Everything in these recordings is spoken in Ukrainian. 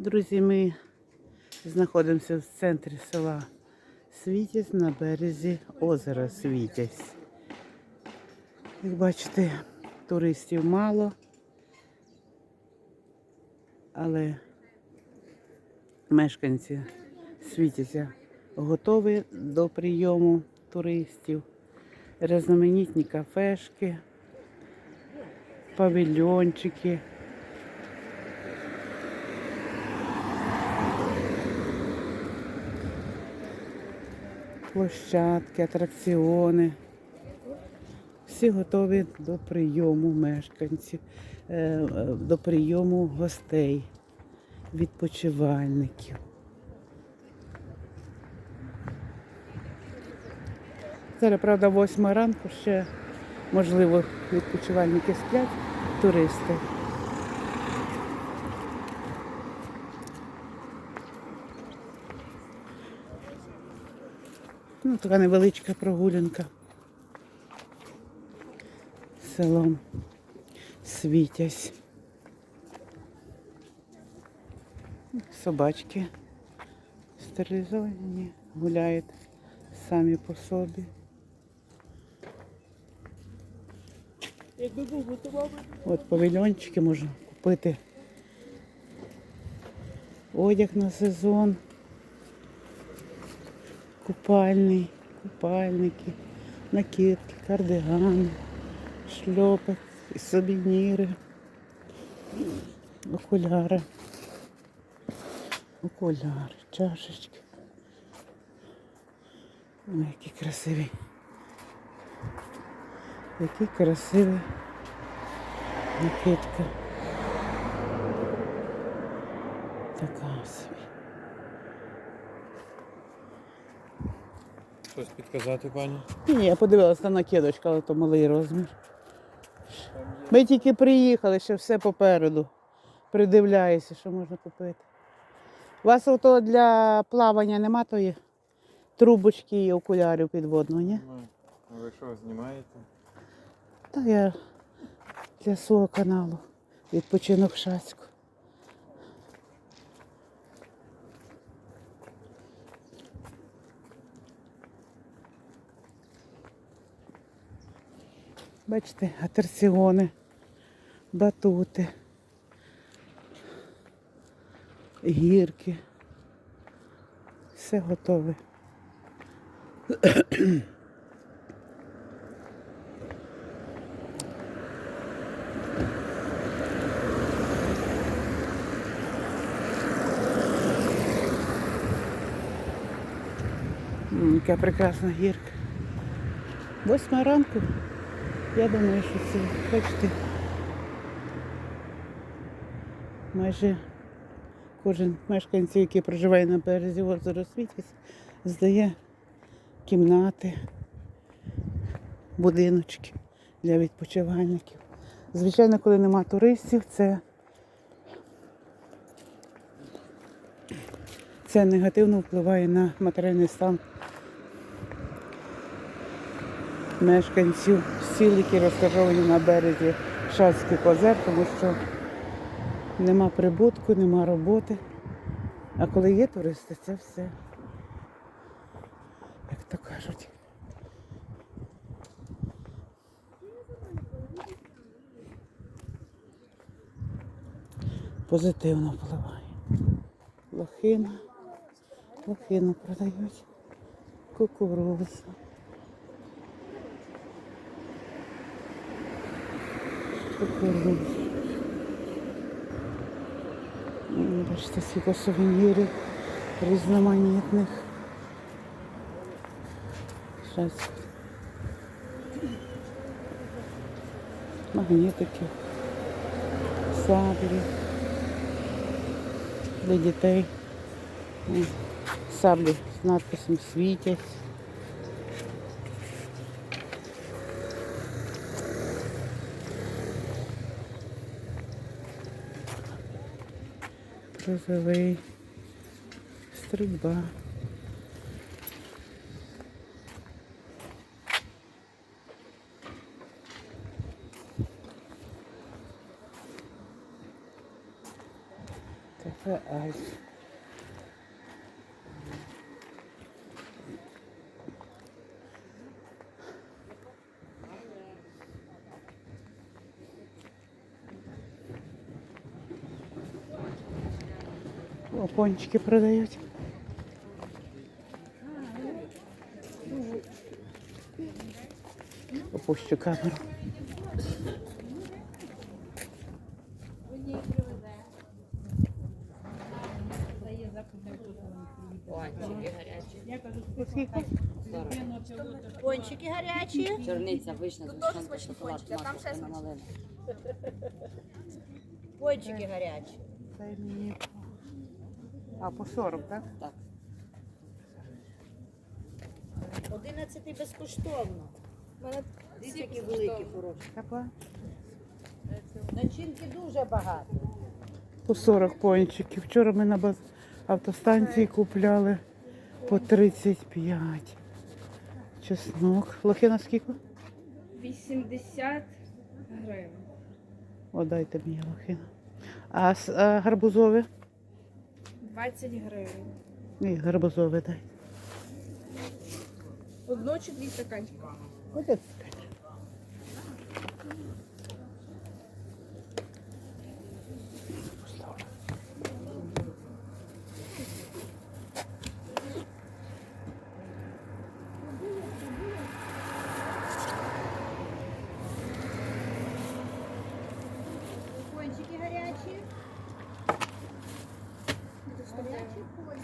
Друзі, ми знаходимося в центрі села Світязь на березі озера Світязь. Як бачите, туристів мало, але мешканці Світязя готові до прийому туристів. Різноманітні кафешки, павільйончики. Площадки, атракціони. Всі готові до прийому мешканців, е, е, до прийому гостей, відпочивальників. Зараз, правда, восьма ранку ще, можливо, відпочивальники сплять, туристи. Ну, така невеличка прогулянка селом Світязь. Собачки стерилізовані, гуляють самі по собі. От павільйончики можна купити одяг на сезон. Купальний, купальники, накидки, кардигани, шльопи, сувеніри, окуляри, окуляри, чашечки. Ой, які красиві. Які красиві накидка. Така собі. Щось підказати, пані? Ні, я подивилася на накидочку, але то малий розмір. Ми тільки приїхали, ще все попереду. Придивляюся, що можна купити. У вас ото для плавання нема тої трубочки і окулярів підводного, ні? Ну, ви що, знімаєте? Та я для свого каналу відпочинок Шацьку. Бачите, атракціони, батути, гірки. Все готове. Яка прекрасна гірка. Восьма ранку. Я думаю, що це, бачите, майже кожен мешканець, який проживає на березі озера Світязь, здає кімнати, будиночки для відпочивальників. Звичайно, коли нема туристів, це, це негативно впливає на матеріальний стан мешканців сіл, які розташовані на березі Шацьких озер, тому що нема прибутку, нема роботи. А коли є туристи, це все, як то кажуть. Позитивно впливає. Лохина, лохину продають, кукурузу. Кукурузу. Бачите, скільки сувенірів різноманітних. Щас. Магнітики, саблі для дітей. Саблі з надписом світять. Прозовий, стрільба. Кафе Альф. Пончики продають. Опущу камеру. Пончики гарячі. Чорниця, вишня, згущенка, шоколад, масло, малина. Пончики гарячі. Це мені. А, по 40, так? Так. 11 безкоштовно. У мене дивіться, великі хороші. Капа. Начинки дуже багато. По 40 пончиків. Вчора ми на баз... автостанції купляли по 35. Чеснок. Лохина скільки? 80 гривень. О, дайте мені лохина. А, а гарбузове? 20 гривень. Ні, гарбузове дай. Одно чи дві стаканчики? Ось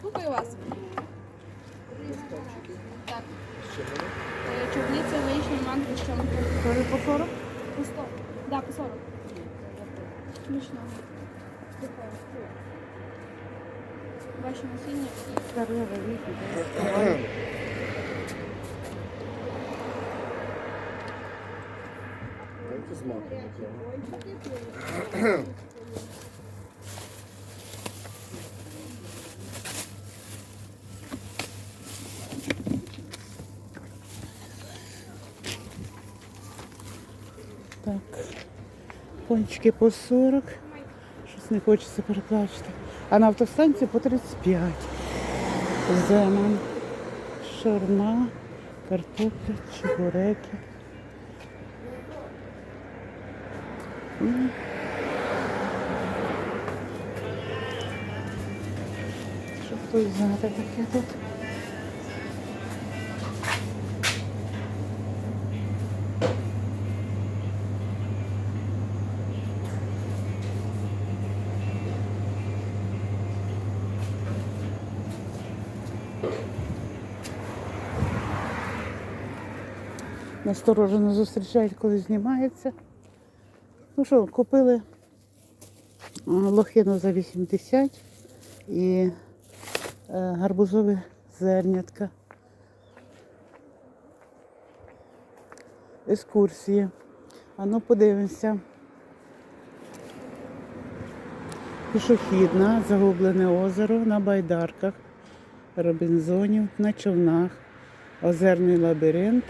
Слухаю вас. Так. Е, Чорниця, вишня, манго, щонка. Тоже по 40? По 100. Да, по 40. Смішно. Ваші насіння. Старе, віки. Так. Пончики по 40. Щось не хочеться переплачувати. А на автостанції по 35. Земан, шаурма, картопля, чебуреки. Що хтось знати таке тут? Насторожено зустрічають, коли знімається. Ну що, купили лохину за 80 і е, гарбузове зернятка. Екскурсії. А ну подивимося. Пішохідна, загублене озеро на байдарках, Робінзонів, на човнах, озерний лабіринт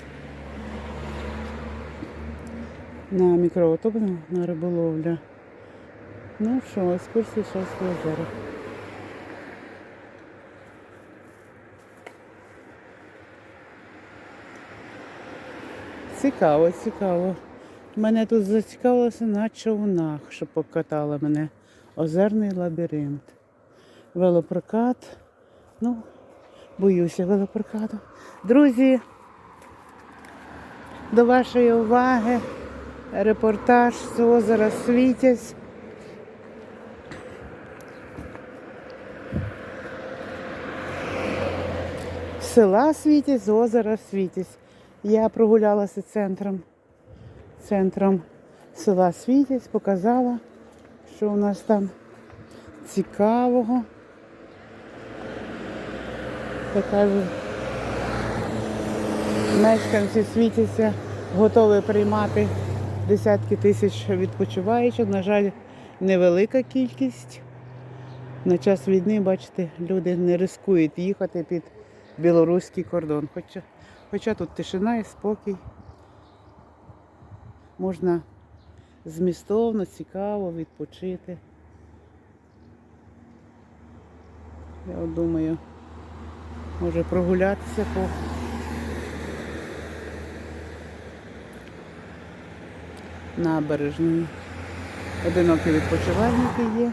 на мікроавтобус на риболовля. Ну що, екскурсії Шовського озера. Цікаво, цікаво. Мене тут зацікавилося на човнах, що покатала мене. Озерний лабіринт. Велопрокат. Ну, боюся велопрокату. Друзі, до вашої уваги репортаж з озера Світязь. Села Світязь, з озера Світязь. Я прогулялася центром, центром села Світязь, показала, що у нас там цікавого. Кажу, мешканці Світязя готові приймати десятки тисяч відпочиваючих. На жаль, невелика кількість. На час війни, бачите, люди не ризикують їхати під білоруський кордон. Хоча, хоча тут тишина і спокій. Можна змістовно, цікаво відпочити. Я думаю, може прогулятися по набережній. Одинокі відпочивальники є.